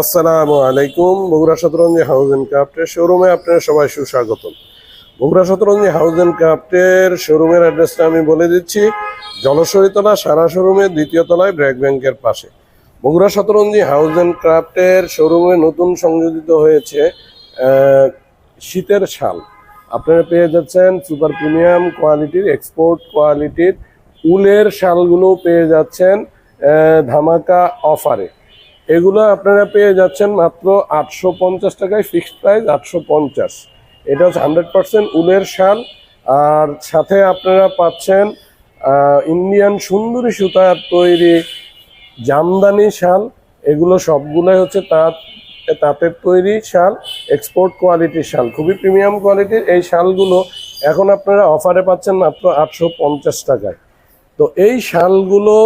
আসসালামু আলাইকুম। Bogura শতরঞ্জি house and ক্রাফটের শোরুমে আপনার সবাই সুস্বাগতম। বগুড়া শতরঞ্জি হাউস অ্যান্ড ক্রাফটের শোরুমের অ্যাড্রেসটা আমি বলে দিচ্ছি। জলসরিতলা সারা শোরুমের দ্বিতীয় তলায়, ব্র্যাক ব্যাংকের পাশে। বগুড়া শতরঞ্জি হাউস অ্যান্ড ক্রাফটের শোরুমে নতুন সংযোজিত হয়েছে শীতের শাল। আপনারা পেয়ে যাচ্ছেন সুপার প্রিমিয়াম কোয়ালিটির, এক্সপোর্ট কোয়ালিটির উলের শালগুলো পেয়ে যাচ্ছেন ধামাকা অফারে। এগুলো আপনারা পেয়ে যাচ্ছেন মাত্র আটশো পঞ্চাশ টাকায় ফিক্সড প্রাইস আটশো পঞ্চাশ। এটা হচ্ছে হান্ড্রেড পার্সেন্ট উলের শাল। আর সাথে আপনারা পাচ্ছেন ইন্ডিয়ান সুন্দরী সুতার তৈরি জামদানি শাল। এগুলো সবগুলোই হচ্ছে তাঁত, তাঁতের তৈরি শাল এক্সপোর্ট কোয়ালিটির শাল। খুবই প্রিমিয়াম কোয়ালিটির এই শালগুলো এখন আপনারা অফারে পাচ্ছেন মাত্র আটশো পঞ্চাশ টাকায়। তো এই শালগুলো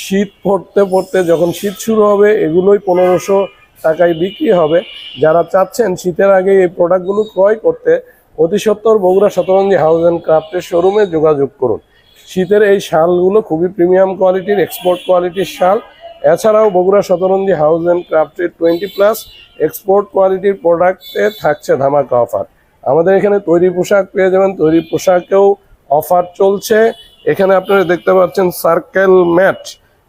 শীত পড়তে পড়তে যখন শীত শুরু হবে, এগুলোই পনেরোশো টাকায় বিক্রি হবে। যারা চাচ্ছেন শীতের আগে এই প্রোডাক্টগুলো ক্রয় করতে, অতি সত্তর বগুড়া শতরঞ্জি হাউস অ্যান্ড ক্রাফটের শোরুমে যোগাযোগ করুন। শীতের এই শালগুলো খুবই প্রিমিয়াম কোয়ালিটির এক্সপোর্ট কোয়ালিটির শাল। এছাড়াও বগুড়া শতরঞ্জি হাউস অ্যান্ড ক্রাফটের টোয়েন্টি প্লাস এক্সপোর্ট কোয়ালিটির প্রোডাক্টে থাকছে ধামাকা অফার আমাদের এখানে তৈরি পোশাক পেয়ে যাবেন, তৈরি পোশাকেও অফার চলছে। এখানে আপনারা দেখতে পাচ্ছেন সার্কেল ম্যাট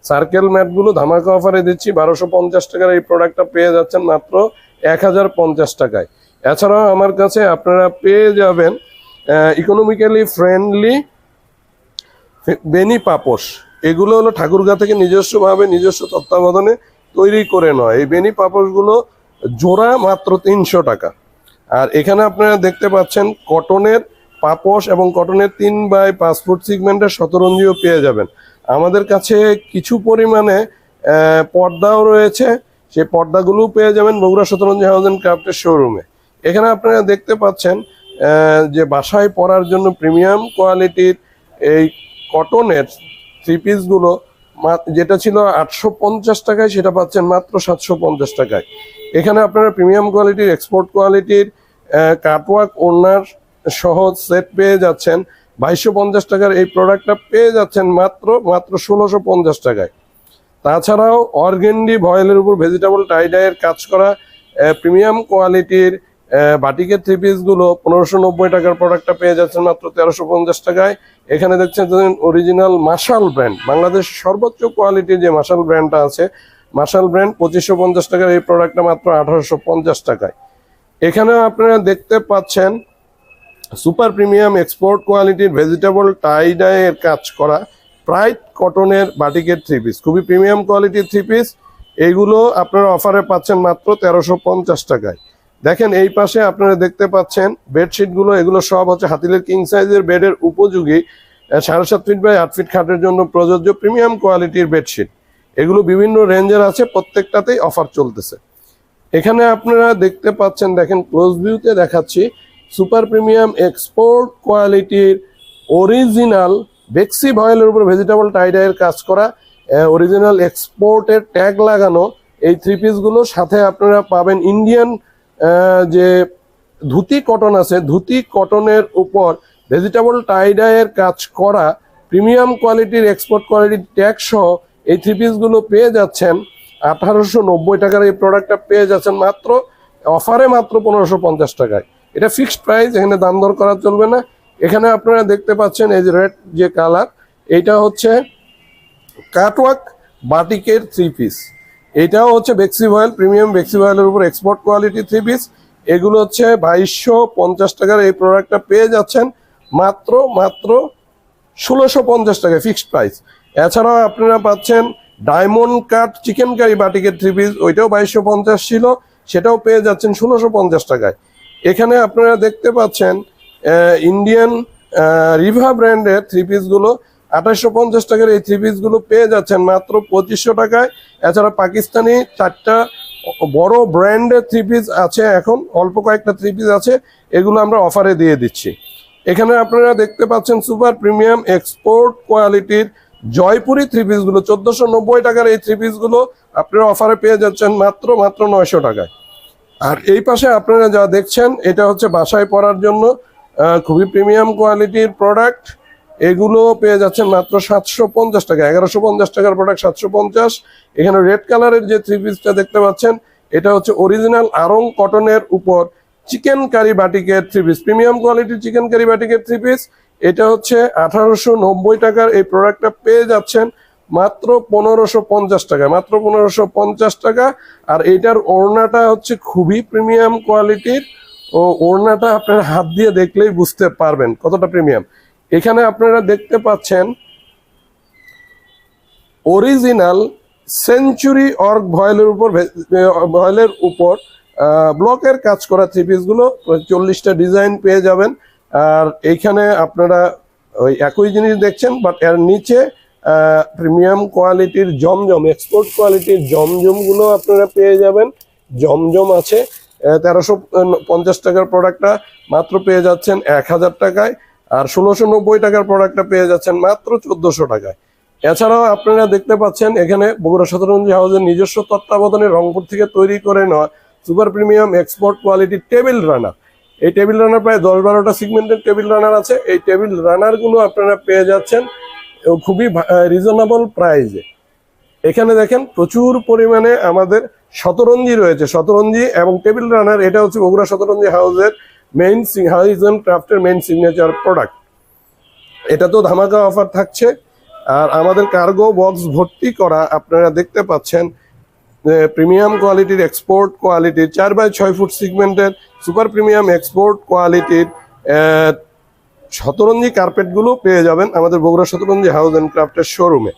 সার্কেল ম্যাটগুলো ধামাকা অফারে দিচ্ছি, বারোশো পঞ্চাশ টাকার এই প্রোডাক্টটা পেয়ে যাচ্ছেন মাত্র এক হাজার পঞ্চাশ টাকায়। এছাড়াও আমার কাছে আপনারা পেয়ে যাবেন ইকোনমিক্যালি ফ্রেন্ডলি বেনি পাপোশ। এগুলো হলো ঠাকুরগা থেকে নিজস্বভাবে, নিজস্ব তত্ত্বাবধানে তৈরি করে নয় এই বেনি পাপোশগুলো জোড়া মাত্র তিনশো টাকা। আর এখানে আপনারা দেখতে পাচ্ছেন কটনের পাপোশ এবং কটনের তিন বাই ফুট সিগমেন্টের শতরঞ্জিও পেয়ে যাবেন। আমাদের কাছে কিছু পরিমাণে পর্দাও রয়েছে। সেই পর্দাগুলোও পেয়ে যাবেন বগুড়া শতরঞ্জি হাউস অ্যান্ড ক্রাফটের শোরুমে এখানে আপনারা দেখতে পাচ্ছেন যে বাসায় পরার জন্য প্রিমিয়াম কোয়ালিটির এই কটনের থ্রি পিসগুলো যেটা ছিল আটশো পঞ্চাশ টাকায়, সেটা পাচ্ছেন মাত্র সাতশো পঞ্চাশ টাকায়। এখানে আপনারা প্রিমিয়াম কোয়ালিটির এক্সপোর্ট কোয়ালিটির কাটওয়ার্ক ওনার সহ সেট পেয়ে যাচ্ছেন। বাইশশো পঞ্চাশ টাকার এই প্রোডাক্টটা পেয়ে যাচ্ছেন মাত্র মাত্র ষোলোশো পঞ্চাশ টাকায়। তাছাড়াও অর্গেন্ডি ভয়েলের উপর ভেজিটেবল টাইডাইয়ের কাজ করা প্রিমিয়াম কোয়ালিটির বাটিকের থ্রি পিসগুলো পনেরোশো নব্বই টাকার প্রোডাক্টটা পেয়ে যাচ্ছেন মাত্র তেরোশো পঞ্চাশ টাকায়। এখানে দেখছেন অরিজিনাল মার্শাল ব্র্যান্ড বাংলাদেশের সর্বোচ্চ কোয়ালিটির যে মার্শাল ব্র্যান্ডটা আছে মার্শাল ব্র্যান্ড পঁচিশশো পঞ্চাশ টাকার এই প্রোডাক্টটা মাত্র আঠারোশো পঞ্চাশ টাকায়। এখানেও আপনারা দেখতে পাচ্ছেন সুপার প্রিমিয়াম এক্সপোর্ট কোয়ালিটির ভেজিটেবল টাইডাইয়ের কাজ করা, প্রাইড কটনের বাটিকের থ্রি পিস খুবই প্রিমিয়াম কোয়ালিটির থ্রি পিস এইগুলো আপনারা অফারে পাচ্ছেন মাত্র তেরোশো পঞ্চাশ টাকায়। দেখেন এই পাশে আপনারা দেখতে পাচ্ছেন বেডশিটগুলো এগুলো সব হচ্ছে হাতিলের কিং সাইজের বেডের উপযোগী সাড়ে সাত ফিট বাই আট ফিট খাটের জন্য প্রযোজ্য প্রিমিয়াম কোয়ালিটির বেডশিট এগুলো বিভিন্ন রেঞ্জের আছে, প্রত্যেকটাতেই অফার চলতেছে। এখানে আপনারা দেখতে পাচ্ছেন, দেখেন ক্লোজ ভিউতে দেখাচ্ছি সুপার প্রিমিয়াম এক্সপোর্ট কোয়ালিটির অরিজিনাল বেক্সি ভয়েলের উপর ভেজিটেবল টাইডাইয়ের কাজ করা অরিজিনাল এক্সপোর্টের ট্যাগ লাগানো, এই থ্রি পিসগুলো সাথে আপনারা পাবেন ইন্ডিয়ান যে ধুতি কটন আছে, ধুতি কটনের উপর ভেজিটেবল টাইডাইয়ের কাজ করা, প্রিমিয়াম কোয়ালিটির এক্সপোর্ট কোয়ালিটির ট্যাগ সহ এই থ্রি পিসগুলো পেয়ে যাচ্ছেন। আঠারোশো নব্বই টাকার এই প্রোডাক্টটা পেয়ে যাচ্ছেন মাত্র, অফারে মাত্র পনেরোশো টাকায়। এটা ফিক্সড প্রাইস, এখানে দাম দর করা চলবে না। এখানে আপনারা দেখতে পাচ্ছেন এই যে রেড যে কালার, এইটা হচ্ছে কাটওয়ার্ক বাটিকের থ্রি পিস এটাও হচ্ছে বেক্সি ভয়েল, প্রিমিয়াম বেক্সি ভয়েলের উপর এক্সপোর্ট কোয়ালিটি থ্রি পিস এগুলো হচ্ছে বাইশশো পঞ্চাশ টাকার এই প্রোডাক্টটা পেয়ে যাচ্ছেন মাত্র মাত্র ষোলোশো পঞ্চাশ টাকায় ফিক্সড প্রাইস এছাড়াও আপনারা পাচ্ছেন ডায়মন্ড কাট চিকেন কারি বাটিকের থ্রি পিস ওইটাও বাইশশো পঞ্চাশ ছিল, সেটাও পেয়ে যাচ্ছেন ষোলোশো পঞ্চাশ টাকায়। এখানে আপনারা দেখতে পাচ্ছেন ইন্ডিয়ান রিভা ব্র্যান্ডের থ্রি পিসগুলো আঠাশশো পঞ্চাশ টাকার এই থ্রি পিসগুলো পেয়ে যাচ্ছেন মাত্র পঁচিশশো টাকায়। এছাড়া পাকিস্তানি চারটা বড় ব্র্যান্ডের থ্রি পিস আছে এখন, অল্প কয়েকটা থ্রি পিস আছে, এগুলো আমরা অফারে দিয়ে দিচ্ছি। এখানে আপনারা দেখতে পাচ্ছেন সুপার প্রিমিয়াম এক্সপোর্ট কোয়ালিটির জয়পুরি থ্রি পিসগুলো চোদ্দোশো নব্বই টাকার এই থ্রি পিসগুলো আপনারা অফারে পেয়ে যাচ্ছেন মাত্র মাত্র নয়শো টাকায়। আর এই পাশে আপনারা যা দেখছেন, এটা হচ্ছে বাসায় পরার জন্য খুবই প্রিমিয়াম কোয়ালিটির প্রোডাক্ট। এগুলো পেয়ে যাচ্ছেন মাত্র সাতশো পঞ্চাশ টাকা, এগারোশো পঞ্চাশ টাকার প্রোডাক্ট সাতশো পঞ্চাশ। এখানে রেড কালারের যে থ্রি পিসটা দেখতে পাচ্ছেন, এটা হচ্ছে অরিজিনাল আরং কটনের উপর চিকেন কারি বাটিকের থ্রি পিস প্রিমিয়াম কোয়ালিটির চিকেন কারি বাটিকের থ্রি পিস এটা হচ্ছে আঠারোশো নব্বই টাকার এই প্রোডাক্টটা পেয়ে যাচ্ছেন। মাত্র পনেরোশো পঞ্চাশ টাকা মাত্র পনেরোশো পঞ্চাশ টাকা। আর এটার ওড়নাটা হচ্ছে খুবই প্রিমিয়াম কোয়ালিটির ও ওড়নাটা আপনারা হাত দিয়ে দেখলেই বুঝতে পারবেন কতটা প্রিমিয়াম এখানে আপনারা দেখতে পাচ্ছেন অরিজিনাল সেঞ্চুরি অর্ক ভয়েলের উপর ভয়েলের উপর ব্লকের কাজ করা থ্রি পিসগুলো চল্লিশটা ডিজাইন পেয়ে যাবেন। আর এইখানে আপনারা ওই একই জিনিস দেখছেন বাট এর নিচে প্রিমিয়াম কোয়ালিটির জমজম এক্সপোর্ট কোয়ালিটির জমজমগুলো আপনারা পেয়ে যাবেন। জমজম আছে তেরোশো পঞ্চাশ টাকার প্রোডাক্টটা মাত্র পেয়ে যাচ্ছেন এক হাজার টাকায়, আর ষোলোশো নব্বই টাকার প্রোডাক্টটা পেয়ে যাচ্ছেন মাত্র চোদ্দশো টাকায়। এছাড়াও আপনারা দেখতে পাচ্ছেন, এখানে বগুড়া শতরঞ্জি হাউসের নিজস্ব তত্ত্বাবধানে রংপুর থেকে তৈরি করে নেওয়া সুপার প্রিমিয়াম এক্সপোর্ট কোয়ালিটির টেবিল রানার এই টেবিল রানার প্রায় দশ বারোটা সিগমেন্টের টেবিল রানার আছে। এই টেবিল রানারগুলো আপনারা পেয়ে যাচ্ছেন খুবই রিজনেবল প্রাইজে এখানে দেখেন প্রচুর পরিমাণে আমাদের শতরঞ্জি রয়েছে, শতরঞ্জি এবং টেবিল রানার এটা হচ্ছে বগুড়া শতরঞ্জি হাউসের মেইন হাউস অ্যান্ড ক্রাফটের মেইন সিগনেচার প্রোডাক্ট এটা তো ধামাকা অফার থাকছে। আর আমাদের কার্গো বক্স ভর্তি করা আপনারা দেখতে পাচ্ছেন প্রিমিয়াম কোয়ালিটির এক্সপোর্ট কোয়ালিটির চার বাই ছয় ফুট সিগমেন্টের সুপার প্রিমিয়াম এক্সপোর্ট কোয়ালিটির শতরঞ্জি কার্পেটগুলো পেয়ে যাবেন আমাদের বগুড়া শতরঞ্জি হাউস অ্যান্ড ক্রাফটের শোরুমে।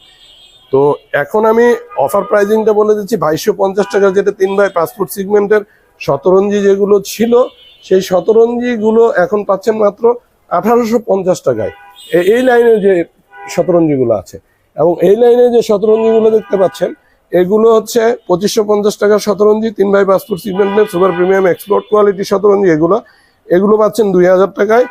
তো এখন আমি অফার প্রাইজিংটা বলে দিচ্ছি, বাইশশো পঞ্চাশ টাকা যেটা তিন বাই ফুট সিগমেন্টের শতরঞ্জি যেগুলো ছিল, সেই শতরঞ্জিগুলো এখন পাচ্ছেন মাত্র আঠারোশো পঞ্চাশ টাকায়। এই লাইনে যে শতরঞ্জিগুলো আছে, এবং এই লাইনে যে শতরঞ্জিগুলো দেখতে পাচ্ছেন, এগুলো হচ্ছে পঁচিশশো পঞ্চাশ টাকার শতরঞ্জি, তিন বাই ফুট সিগমেন্টের সুপার প্রিমিয়াম এক্সপোর্ট কোয়ালিটি শতরঞ্জি এগুলো। এগুলো পাচ্ছেন দুই হাজার টাকায়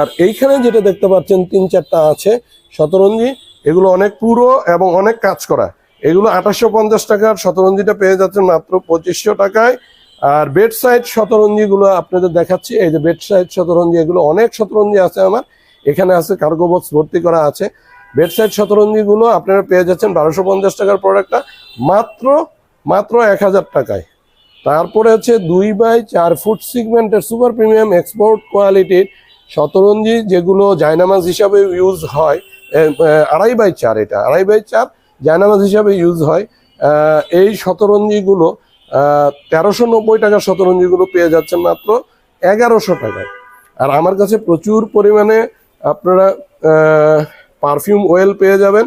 আর এইখানে যেটা দেখতে পাচ্ছেন, তিন চারটা আছে শতরঞ্জি। এগুলো অনেক পুরো এবং অনেক কাজ করা। এগুলো আঠাশশো পঞ্চাশ টাকার শতরঞ্জিটা পেয়ে যাচ্ছেন মাত্র পঁচিশশো টাকায়। আর বেড সাইড শতরঞ্জিগুলো আপনাদের দেখাচ্ছি। এই যে বেড সাইড শতরঞ্জি, এগুলো অনেক শতরঞ্জি আছে আমার। এখানে আছে কার্গো বক্স ভর্তি করা আছে। বেড সাইড শতরঞ্জিগুলো আপনারা পেয়ে যাচ্ছেন বারোশো পঞ্চাশ টাকার প্রোডাক্টটা মাত্র মাত্র এক হাজার টাকায়। তারপরে হচ্ছে দুই বাই চার ফুট সিগমেন্টের সুপার প্রিমিয়াম এক্সপোর্ট কোয়ালিটির শতরঞ্জি যেগুলো জায়নামাজ হিসাবে ইউজ হয় আড়াই বাই চার এটা, আড়াই বাই চার জায়নামাজ হিসাবে ইউজ হয়। এই শতরঞ্জিগুলো তেরোশো নব্বই টাকার শতরঞ্জিগুলো পেয়ে যাচ্ছেন মাত্র এগারোশো টাকায়। আর আমার কাছে প্রচুর পরিমাণে আপনারা পারফিউম ওয়েল পেয়ে যাবেন।